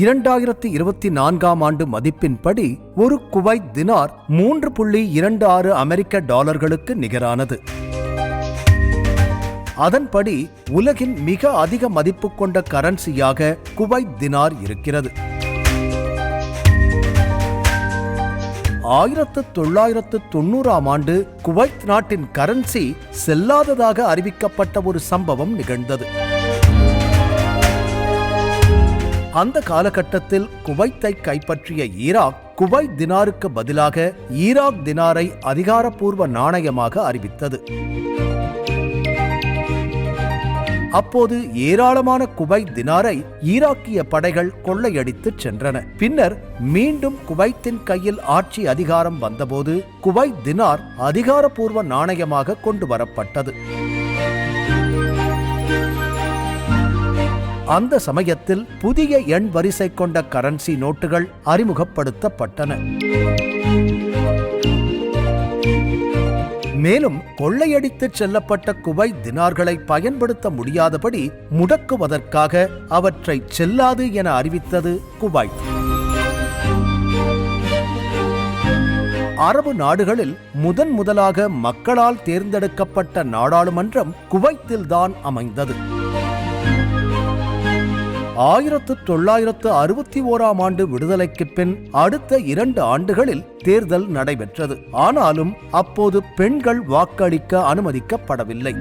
இரண்டாயிரத்தி இருபத்தி நான்காம் ஆண்டு மதிப்பின்படி ஒரு குவைத் தினார் மூன்று புள்ளி இரண்டு ஆறு அமெரிக்க டாலர்களுக்கு நிகரானது. அதன்படி உலகின் மிக அதிக மதிப்பு கொண்ட கரன்சியாக குவைத் தினார் இருக்கிறது. ஆயிரத்து தொள்ளாயிரத்து தொண்ணூறாம் ஆண்டு குவைத் நாட்டின் கரன்சி செல்லாததாக அறிவிக்கப்பட்ட ஒரு சம்பவம் நிகழ்ந்தது. அந்த காலகட்டத்தில் குவைத்தை கைப்பற்றிய ஈராக் குவைத் தினாருக்கு பதிலாக ஈராக் தினாரை அதிகாரப்பூர்வ நாணயமாக அறிவித்தது. அப்போது ஏராளமான குவைத் தினாரை ஈராக்கிய படைகள் கொள்ளையடித்துச் சென்றன. பின்னர் மீண்டும் குவைத்தின் கையில் ஆட்சி அதிகாரம் வந்தபோது குவைத் தினார் அதிகாரப்பூர்வ நாணயமாக கொண்டு வரப்பட்டது அந்த சமயத்தில் புதிய எண் வரிசை கொண்ட கரன்சி நோட்டுகள் அறிமுகப்படுத்தப்பட்டன. மேலும் கொள்ளையடித்துச் செல்லப்பட்ட குவைத் தினார்களை பயன்படுத்த முடியாதபடி முடக்குவதற்காக அவற்றை செல்லாது என அறிவித்தது குவைத். அரபு நாடுகளில் முதன் முதலாக மக்களால் தேர்ந்தெடுக்கப்பட்ட நாடாளுமன்றம் குவைத்தில்தான் அமைந்தது. ஆயிரத்து தொள்ளாயிரத்து அறுபத்தி ஓராம் ஆண்டு விடுதலைக்கு பின் அடுத்த இரண்டு ஆண்டுகளில் தேர்தல் நடைபெற்றது. ஆனாலும் அப்போது பெண்கள் வாக்களிக்க அனுமதிக்கப்படவில்லை.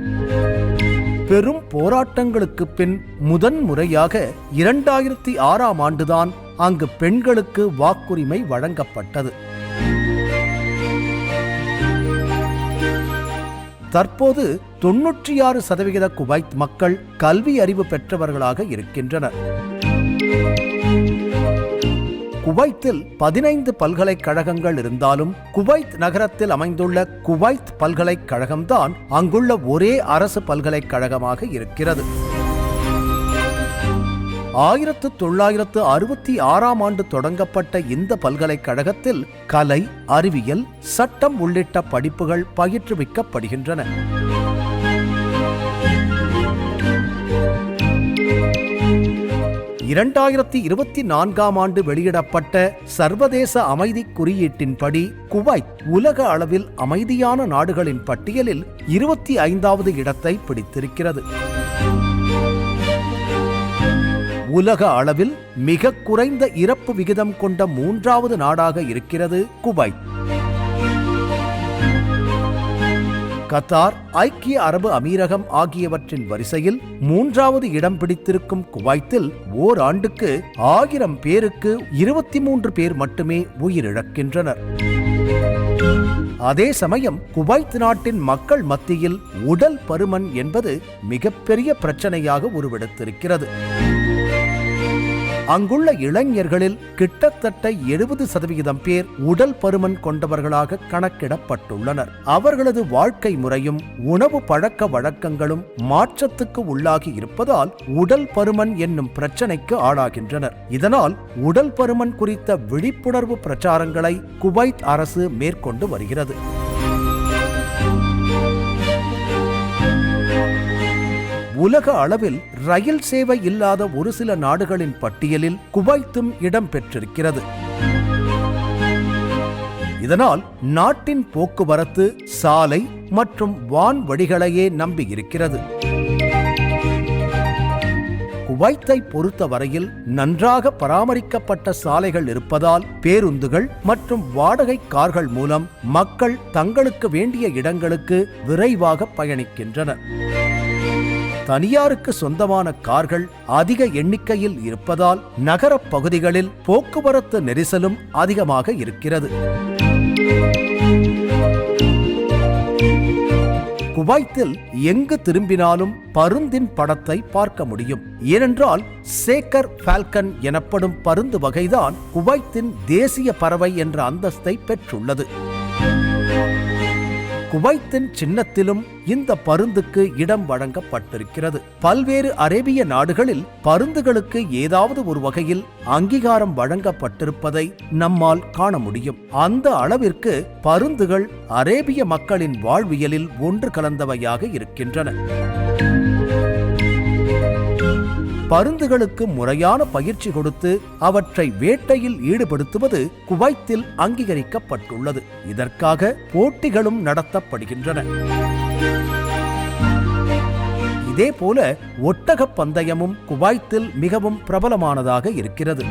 பெரும் போராட்டங்களுக்கு பின் முதன் முறையாக இரண்டாயிரத்தி ஆறாம் ஆண்டுதான் அங்கு பெண்களுக்கு வாக்குரிமை வழங்கப்பட்டது. தற்போது தொன்னூற்றி ஆறு சதவிகித குவைத் மக்கள் கல்வி அறிவு பெற்றவர்களாக இருக்கின்றனர். குவைத்தில் பதினைந்து பல்கலைக்கழகங்கள் இருந்தாலும் குவைத் நகரத்தில் அமைந்துள்ள குவைத் பல்கலைக்கழகம்தான் அங்குள்ள ஒரே அரசு பல்கலைக்கழகமாக இருக்கிறது. ஆயிரத்து தொள்ளாயிரத்து அறுபத்தி ஆறாம் ஆண்டு தொடங்கப்பட்ட இந்த பல்கலைக்கழகத்தில் கலை அறிவியல் சட்டம் உள்ளிட்ட படிப்புகள் பயிற்றுவிக்கப்படுகின்றன. இரண்டாயிரத்தி இருபத்தி நான்காம் ஆண்டு வெளியிடப்பட்ட சர்வதேச அமைதி குறியீட்டின்படி குவைத் உலக அளவில் அமைதியான நாடுகளின் பட்டியலில் இருபத்தி ஐந்தாவது இடத்தை பிடித்திருக்கிறது. உலக அளவில் மிக குறைந்த இறப்பு விகிதம் கொண்ட மூன்றாவது நாடாக இருக்கிறது குவைத். கத்தார் ஐக்கிய அரபு அமீரகம் ஆகியவற்றின் வரிசையில் மூன்றாவது இடம் பிடித்திருக்கும் குவைத்தில் ஓராண்டுக்கு ஆயிரம் பேருக்கு இருபத்தி மூன்று பேர் மட்டுமே உயிரிழக்கின்றனர். அதே சமயம் குவைத் நாட்டின் மக்கள் மத்தியில் உடல் பருமன் என்பது மிகப்பெரிய பிரச்சனையாக உருவெடுத்திருக்கிறது. அங்குள்ள இளைஞர்களில் கிட்டத்தட்ட எழுபது சதவிகிதம் பேர் உடல் பருமன் கொண்டவர்களாக கணக்கிடப்பட்டுள்ளனர். அவர்களது வாழ்க்கை முறையும் உணவு பழக்க வழக்கங்களும் மாற்றத்துக்கு உள்ளாகி இருப்பதால் உடல் பருமன் என்னும் பிரச்சனைக்கு ஆளாகின்றனர். இதனால் உடல் பருமன் குறித்த விழிப்புணர்வு பிரச்சாரங்களை குவைத் அரசு மேற்கொண்டு வருகிறது. உலக அளவில் ரயில் சேவை இல்லாத ஒரு சில நாடுகளின் பட்டியலில் குவைத்தும் இடம் பெற்றிருக்கிறது. இதனால் நாட்டின் போக்குவரத்து சாலை மற்றும் வான்வழிகளையே நம்பியிருக்கிறது. குவைத்தை பொறுத்தவரையில் நன்றாக பராமரிக்கப்பட்ட சாலைகள் இருப்பதால் பேருந்துகள் மற்றும் வாடகை கார்கள் மூலம் மக்கள் தங்களுக்கு வேண்டிய இடங்களுக்கு விரைவாக பயணிக்கின்றனர். தனியாருக்கு சொந்தமான கார்கள் அதிக எண்ணிக்கையில் இருப்பதால் நகரப் பகுதிகளில் போக்குவரத்து நெரிசலும் அதிகமாக இருக்கிறது. குவைத்தில் எங்கு திரும்பினாலும் பருந்தின் படத்தை பார்க்க முடியும். ஏனென்றால் சேக்கர் ஃபால்கன் எனப்படும் பருந்து வகைதான் குவைத்தின் தேசிய பறவை என்ற அந்தஸ்தை பெற்றுள்ளது. குவைத்தின் சின்னத்திலும் இந்த பருந்துக்கு இடம் வழங்கப்பட்டிருக்கிறது. பல்வேறு அரேபிய நாடுகளில் பருந்துகளுக்கு ஏதாவது ஒரு வகையில் அங்கீகாரம் வழங்கப்பட்டிருப்பதை நம்மால் காண முடியும். அந்த அளவிற்கு பருந்துகள் அரேபிய மக்களின் வாழ்வியலில் ஒன்று கலந்தவையாக இருக்கின்றன. பருந்துகளுக்கு முறையான பயிற்சி கொடுத்து அவற்றை வேட்டையில் ஈடுபடுத்துவது குவைத்தில் அங்கீகரிக்கப்பட்டுள்ளது. இதற்காக போட்டிகளும் நடத்தப்படுகின்றன. இதேபோல ஒட்டகப் பந்தயமும் குவைத்தில் மிகவும் பிரபலமானதாக இருக்கிறது.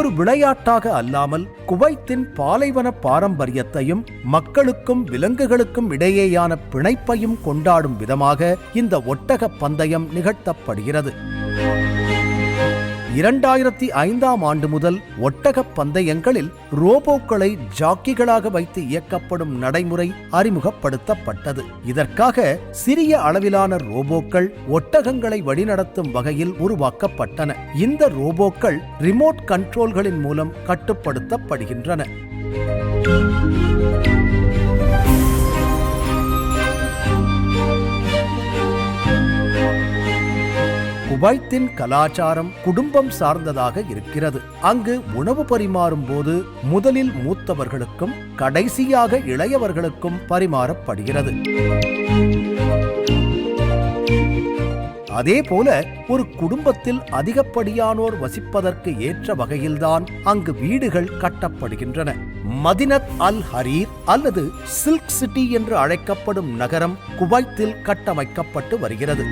ஒரு விளையாட்டாக அல்லாமல் குவைத்தின் பாலைவன பாரம்பரியத்தையும் மக்களுக்கும் விலங்குகளுக்கும் இடையேயான பிணைப்பையும் கொண்டாடும் விதமாக இந்த ஒட்டகப் பந்தயம் நிகழ்த்தப்படுகிறது. இரண்டாயிரத்தி ஐந்தாம் ஆண்டு முதல் ஒட்டகப் பந்தயங்களில் ரோபோக்களை ஜாக்கிகளாக வைத்து இயக்கப்படும் நடைமுறை அறிமுகப்படுத்தப்பட்டது. இதற்காக சிறிய அளவிலான ரோபோக்கள் ஒட்டகங்களை வழிநடத்தும் வகையில் உருவாக்கப்பட்டன. இந்த ரோபோக்கள் ரிமோட் கண்ட்ரோல்களின் மூலம் கட்டுப்படுத்தப்படுகின்றன. குவைத்தின் கலாச்சாரம் குடும்பம் சார்ந்ததாக இருக்கிறது. அங்கு உணவு பரிமாறும் போது முதலில் மூத்தவர்களுக்கும் கடைசியாக இளையவர்களுக்கும் பரிமாறப்படுகிறது. அதேபோல ஒரு குடும்பத்தில் அதிகப்படியானோர் வசிப்பதற்கு ஏற்ற வகையில்தான் அங்கு வீடுகள் கட்டப்படுகின்றன. மதினத் அல் ஹரீர் அல்லது சில்க் சிட்டி என்று அழைக்கப்படும் நகரம் குவைத்தில் கட்டமைக்கப்பட்டு வருகிறது.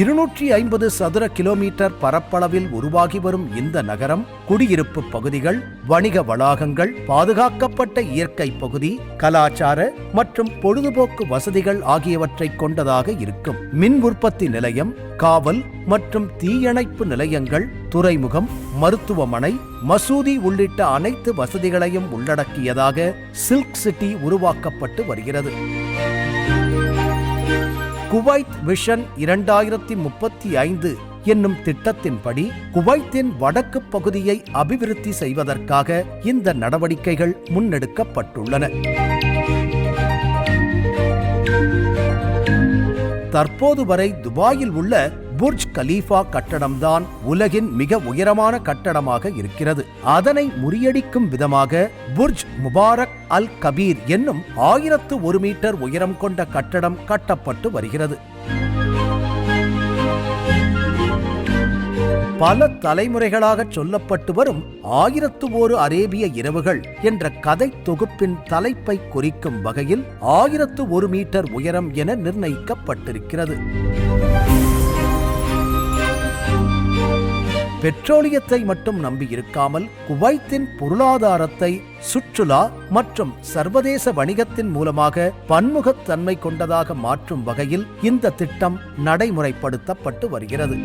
இருநூற்றி ஐம்பது சதுர கிலோமீட்டர் பரப்பளவில் உருவாகி வரும் இந்த நகரம் குடியிருப்பு பகுதிகள் வணிக வளாகங்கள் பாதுகாக்கப்பட்ட இயற்கை பகுதி கலாச்சார மற்றும் பொழுதுபோக்கு வசதிகள் ஆகியவற்றை கொண்டதாக இருக்கும். மின் உற்பத்தி நிலையம் காவல் மற்றும் தீயணைப்பு நிலையங்கள் துறைமுகம் மருத்துவமனை மசூதி உள்ளிட்ட அனைத்து வசதிகளையும் உள்ளடக்கியதாக சில்க் சிட்டி உருவாக்கப்பட்டு வருகிறது. குவைத் விஷன் இரண்டாயிரத்தி முப்பத்தி ஐந்து என்னும் திட்டத்தின்படி குவைத்தின் வடக்கு பகுதியை அபிவிருத்தி செய்வதற்காக இந்த நடவடிக்கைகள் முன்னெடுக்கப்பட்டுள்ளன. தற்போது வரை துபாயில் உள்ள புர்ஜ் கலீஃபா கட்டடம்தான் உலகின் மிக உயரமான கட்டடமாக இருக்கிறது. அதனை முறியடிக்கும் விதமாக புர்ஜ் முபாரக் அல் கபீர் என்னும் ஆயிரத்து ஒரு மீட்டர் உயரம் கொண்ட கட்டடம் கட்டப்பட்டு வருகிறது. பல தலைமுறைகளாக சொல்லப்பட்டு வரும் ஆயிரத்து ஓரு அரேபிய இரவுகள் என்ற கதை தொகுப்பின் தலைப்பை குறிக்கும் வகையில் ஆயிரத்து ஒரு மீட்டர் உயரம் என நிர்ணயிக்கப்பட்டிருக்கிறது. பெட்ரோலியத்தை மட்டும் நம்பியிருக்காமல் குவைத்தின் பொருளாதாரத்தை சுற்றுலா மற்றும் சர்வதேச வணிகத்தின் மூலமாக பன்முகத்தன்மை கொண்டதாக மாற்றும் வகையில் இந்த திட்டம் நடைமுறைப்படுத்தப்பட்டு வருகிறது.